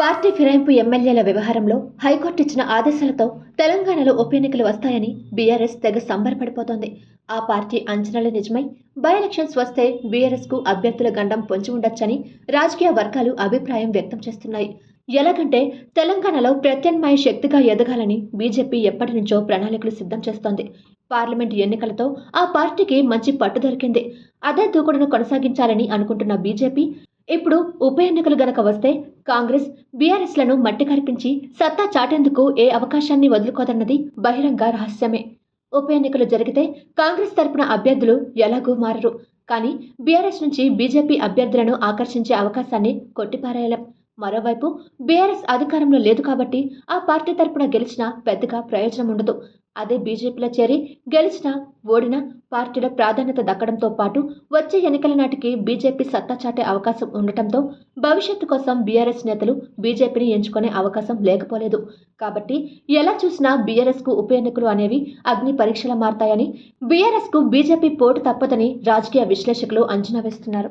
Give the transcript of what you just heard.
Party ఫిరాయింపు ఎమ్మెల్యేల వ్యవహారంలో high court ఇచ్చిన ఆదేశాలతో తెలంగాణలో ఉప ఎన్నికలు వస్తాయని బీఆర్ఎస్ తెగ సంబరపడిపోతోంది. ఆ పార్టీ అంచనాలు నిజమై బై ఎలక్షన్స్ వస్తే బీఆర్ఎస్కు అభ్యర్థుల గండం పొంచి ఉండొచ్చని రాజకీయ వర్గాలు అభిప్రాయం వ్యక్తం చేస్తున్నాయి. ఎలాగంటే తెలంగాణలో ప్రత్యామ్నాయ శక్తిగా ఎదగాలని బీజేపీ ఎప్పటి నుంచో ప్రణాళికలు సిద్ధం చేస్తోంది. పార్లమెంట్ ఎన్నికలతో ఆ పార్టీకి మంచి పట్టు దొరికింది. అదే దూకుడును కొనసాగించాలని అనుకుంటున్న బీజేపీ ఇప్పుడు ఉప ఎన్నికలు గనక వస్తే కాంగ్రెస్ బీఆర్ఎస్లను మట్టి కరిపించి సత్తా చాటేందుకు ఏ అవకాశాన్ని వదులుకోదన్నది బహిరంగ రహస్యమే. ఉప ఎన్నికలు జరిగితే కాంగ్రెస్ తరపున అభ్యర్థులు ఎలాగూ మారరు. కానీ బీఆర్ఎస్ నుంచి బీజేపీ అభ్యర్థులను ఆకర్షించే అవకాశాన్ని కొట్టిపారేయలేం. మరోవైపు బీఆర్ఎస్ అధికారంలో లేదు కాబట్టి ఆ పార్టీ తరపున గెలిచినా పెద్దగా ప్రయోజనం ఉండదు. అదే బీజేపీలో చేరి గెలిచినా ఓడినా పార్టీలో ప్రాధాన్యత దక్కడంతో పాటు వచ్చే ఎన్నికల నాటికి బీజేపీ సత్తా చాటే అవకాశం ఉండటంతో భవిష్యత్తు కోసం బీఆర్ఎస్ నేతలు బీజేపీని ఎంచుకునే అవకాశం లేకపోలేదు. కాబట్టి ఎలా చూసినా బీఆర్ఎస్కు ఉప ఎన్నికలు అనేవి అగ్ని పరీక్షలు మారతాయని బీఆర్ఎస్కు బీజేపీ పోటు తప్పదని రాజకీయ విశ్లేషకులు అంచనా వేస్తున్నారు.